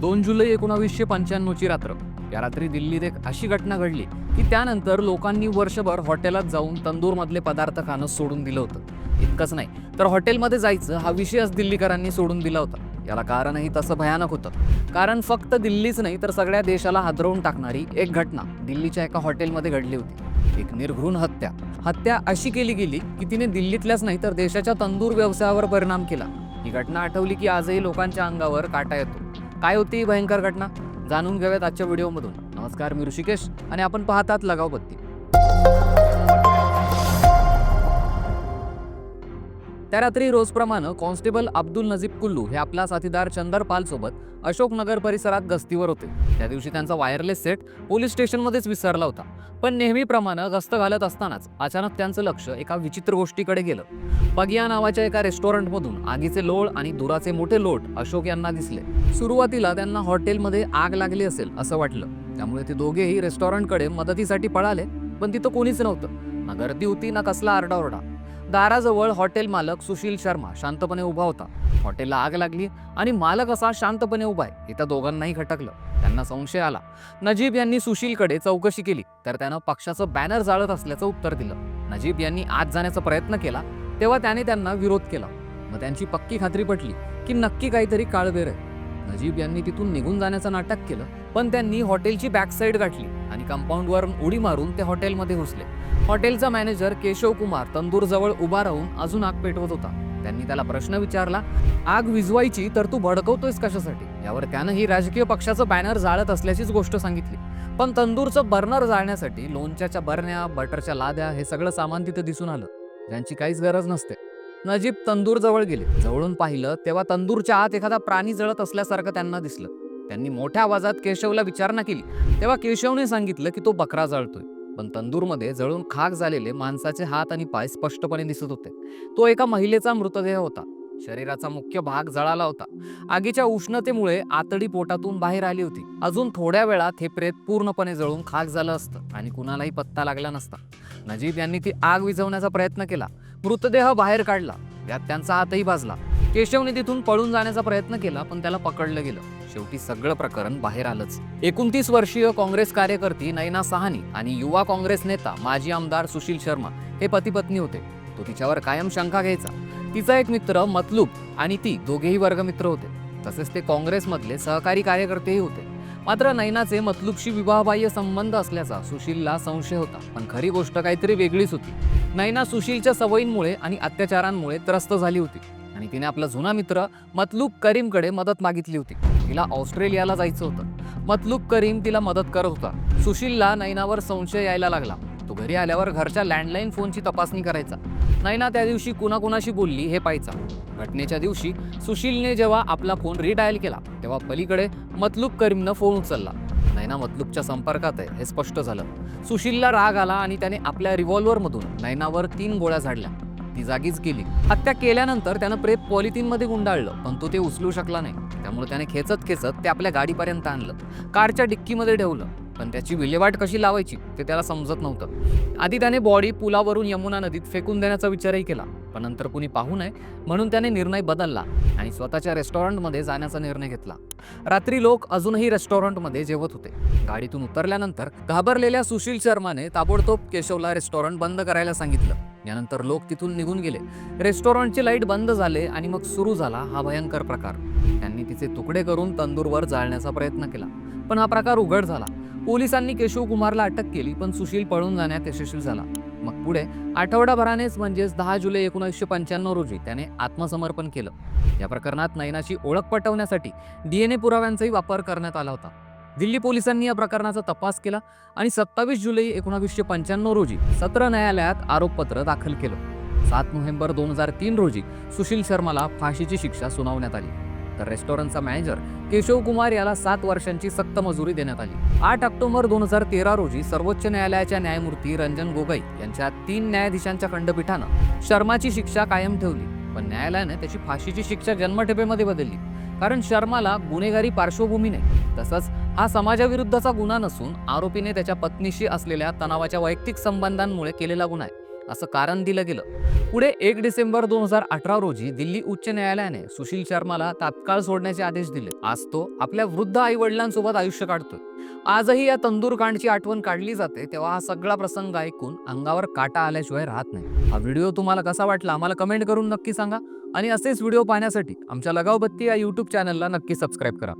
दोन जुलै एकोणावीसशे पंच्याण्णवची रात्र. या रात्री दिल्लीत एक अशी घटना घडली की त्यानंतर लोकांनी वर्षभर हॉटेलात जाऊन तंदूरमधले पदार्थ खाणं सोडून दिलं होतं. इतकंच नाही तर हॉटेलमध्ये जायचं हा विषयच दिल्लीकरांनी सोडून दिला होता. याला कारणही तसं भयानक होतं. कारण फक्त दिल्लीच नाही तर सगळ्या देशाला हादरवून टाकणारी एक घटना दिल्लीच्या एका हॉटेलमध्ये घडली होती. एक निर्घृण हत्या. हत्या अशी केली गेली की तिने दिल्लीतल्याच नाही तर देशाच्या तंदूर व्यवसायावर परिणाम केला. ही घटना आठवली की आजही लोकांच्या अंगावर काटा येतो. काय होती ही भयंकर घटना? जाणून घेऊयात आजच्या व्हिडिओमधून. नमस्कार मी ऋषिकेश आणि आपण पाहतात लगाव बत्ती त्या रात्री रोजप्रमाणे कॉन्स्टेबल अब्दुल नजीब कुल्लू हे आपला साथीदार चंदर पाल सोबत अशोकनगर परिसरात गस्तीवर होते. त्या दिवशी त्यांचा वायरलेस सेट पोलीस स्टेशनमध्येच विसरला होता. पण नेहमीप्रमाणे गस्त घालत असतानाच अचानक त्यांचं लक्ष एका विचित्र गोष्टीकडे गेलं. पगिया नावाच्या एका रेस्टॉरंटमधून आगीचे लोळ आणि धुराचे मोठे लोट अशोक यांना दिसले. सुरुवातीला त्यांना हॉटेलमध्ये आग लागली असेल असं वाटलं. त्यामुळे ते दोघेही रेस्टॉरंटकडे मदतीसाठी पळाले पण तिथं कोणीच नव्हतं. ना गर्दी होती ना कसला आरडाओरडा. दाराजवळ हॉटेल मालक सुशील शर्मा शांतपणे उभा होता. हॉटेलला आग लागली आणि मालक असा शांतपणे उभा आहे. इथं दोघांनाही खटकलं. त्यांना संशय आला. नजीब यांनी सुशीलकडे चौकशी केली. तर त्यानं पक्षाचं बॅनर जाळत असल्याचं उत्तर दिलं. नजीब यांनी आत जाण्याचा प्रयत्न केला. तेव्हा त्याने त्यांना विरोध केला. मग त्यांची पक्की खात्री पटली की नक्की काहीतरी काळबेर आहे. नजीब यांनी तिथून निघून जाण्याचं नाटक केलं. पण त्यांनी हॉटेलची बॅकसाईड गाठली. कंपाऊंडवरून उडी मारून ते हॉटेलमध्ये घुसले. हॉटेलचा मॅनेजर केशव कुमार तंदूरजवळ उभा राहून अजून आग पेटवत होता. त्यांनी त्याला प्रश्न विचारला आग विझवायची तर तू भडकवतोयस कशासाठी? यावर त्यानं ही राजकीय पक्षाचं बॅनर जाळत असल्याचीच गोष्ट सांगितली. पण तंदूरचं बर्नर जाळण्यासाठी लोणच्याच्या बरण्या बटरच्या लाद्या हे सगळं सामान तिथं दिसून आलं. ज्यांची काहीच गरज नसते. नजीब तंदूर जवळ गेले. जवळून पाहिलं तेव्हा तंदूरच्या आत एखादा प्राणी जळत असल्यासारखं त्यांना दिसलं. त्यांनी मोठ्या आवाजात केशवला विचारणा केली. तेव्हा केशवने सांगितलं की तो बकरा जळतोय. पण तंदूरमध्ये जळून खाक झालेले माणसाचे हात आणि पाय स्पष्टपणे दिसत होते. तो एका महिलेचा मृतदेह होता. शरीराचा मुख्य भाग जळाला होता. आगीच्या उष्णतेमुळे आतडी पोटातून बाहेर आली होती. अजून थोड्या वेळात हे प्रेत पूर्णपणे जळून खाक झालं असतं आणि कुणालाही पत्ता लागला नसता. नजीब यांनी ती आग विझवण्याचा प्रयत्न केला. मृतदेह बाहेर काढला. यात त्यांचा हातही भाजला. केशवने तिथून पळून जाण्याचा प्रयत्न केला पण त्याला पकडलं गेलं. शेवटी सगळं प्रकरण बाहेर आलंच. एकोणतीस वर्षीय काँग्रेस कार्यकर्ती नैना सहानी आणि युवा काँग्रेस नेता माजी आमदार सुशील शर्मा हे पती पत्नी होते. तो तिच्यावर कायम शंका घ्यायचा. तिचा एक मित्र मतलूब आणि ती दोघेही वर्गमित्र होते. तसेच ते काँग्रेसमधले सहकारी कार्यकर्तेही होते. मात्र नैनाचे मतलूबशी विवाहबाह्य संबंध असल्याचा सुशीलला संशय होता पण खरी गोष्ट काहीतरी वेगळीच होती. नैना सुशीलच्या सवयींमुळे आणि अत्याचारांमुळे त्रस्त झाली होती. आणि तिने आपला जुना मित्र मतलूक करीमकडे मदत मागितली होती. तिला ऑस्ट्रेलियाला जायचं होतं. मतलूक करीम तिला मदत करत होता. सुशीलला नैनावर संशय यायला लागला. तो घरी आल्यावर घरच्या लँडलाईन फोनची तपासणी करायचा. नैना त्या दिवशी कुणाकुणाशी बोलली हे पाहायचा. घटनेच्या दिवशी सुशीलने जेव्हा आपला फोन रिडायल केला तेव्हा पलीकडे मतलूक करीमनं फोन उचलला. नैना मतलूकच्या संपर्कात आहे हे स्पष्ट झालं. सुशीलला राग आला आणि त्याने आपल्या रिव्हॉल्व्हरमधून नैनावर तीन गोळ्या झाडल्या. ती जागीच केली. हत्या केल्यानंतर त्यानं प्रेत पॉलिथिनमध्ये गुंडाळलं पण तो ते उचलू शकला नाही. त्यामुळे त्याने खेचत खेचत ते आपल्या गाडीपर्यंत आणलं. कारच्या डिक्कीमध्ये ठेवलं पण त्याची विल्हेवाट कशी लावायची ते त्याला समजत नव्हतं. आधी त्याने बॉडी पुलावरून यमुना नदीत फेकून देण्याचा विचारही केला पण नंतर कुणी पाहू नये म्हणून त्याने निर्णय बदलला आणि स्वतःच्या रेस्टॉरंटमध्ये जाण्याचा निर्णय घेतला. रात्री लोक अजूनही रेस्टॉरंटमध्ये जेवत होते. गाडीतून उतरल्यानंतर घाबरलेल्या सुशील शर्माने ताबडतोब केशवला रेस्टॉरंट बंद करायला सांगितलं. यानंतर लोक तिथून निघून गेले. रेस्टॉरंटचे लाइट बंद झाले आणि मग सुरू झाला हा भयंकर प्रकार. त्यांनी तिचे तुकडे करून तंदूरवर जाळण्याचा प्रयत्न केला. पण हा प्रकार उघड झाला. पोलिसांनी केशव कुमारला अटक केली पण सुशील पळून जाण्यात यशस्वी झाला. मग पुढे आठवडाभरानेच म्हणजेच दहा जुलै एकोणीसशे पंच्याण्णव रोजी त्याने आत्मसमर्पण केलं. या प्रकरणात नैनाची ओळख पटवण्यासाठी डीएनए पुराव्यांचाही वापर करण्यात आला होता. दिल्ली पोलिसांनी या प्रकरणाचा तपास केला आणि सत्तावीस जुलै एकोणावीसशे पंच्याण्णव रोजी सत्र न्यायालयात आरोपपत्र दाखल केलं. सात नोव्हेंबर दोन हजार तीन रोजी सुशील शर्माला फाशीची शिक्षा सुनावण्यात आली. तर रेस्टॉरंटचा मॅनेजर केशव कुमार याला सात वर्षांची सक्त मजुरी देण्यात आली. आठ ऑक्टोबर दोन हजार तेरा रोजी सर्वोच्च न्यायालयाच्या न्यायमूर्ती रंजन गोगोई यांच्या तीन न्यायाधीशांच्या खंडपीठानं शर्माची शिक्षा कायम ठेवली पण न्यायालयाने त्याची फाशीची शिक्षा जन्मठेपेमध्ये बदलली. कारण शर्माला गुन्हेगारी पार्श्वभूमी नाही तसंच हा समाजाविरुद्धचा गुन्हा नसून आरोपीने त्याच्या पत्नीशी असलेल्या तणावाच्या वैयक्तिक संबंधांमुळे केलेला गुन्हा आहे असं कारण दिलं गेलं. पुढे एक डिसेंबर दोन हजार अठरा रोजी दिल्ली उच्च न्यायालयाने सुशील शर्माला तात्काळ सोडण्याचे आदेश दिले. आज तो आपल्या वृद्ध आई वडिलांसोबत आयुष्य काढतोय. आजही या तंदूर कांडची आठवण काढली जाते तेव्हा हा सगळा प्रसंग ऐकून अंगावर काटा आल्याशिवाय राहत नाही. हा व्हिडिओ तुम्हाला कसा वाटला आम्हाला कमेंट करून नक्की सांगा आणि असेच व्हिडिओ पाहण्यासाठी आमच्या लगावबत्ती या यूट्यूब चॅनलला नक्की सबस्क्राईब करा.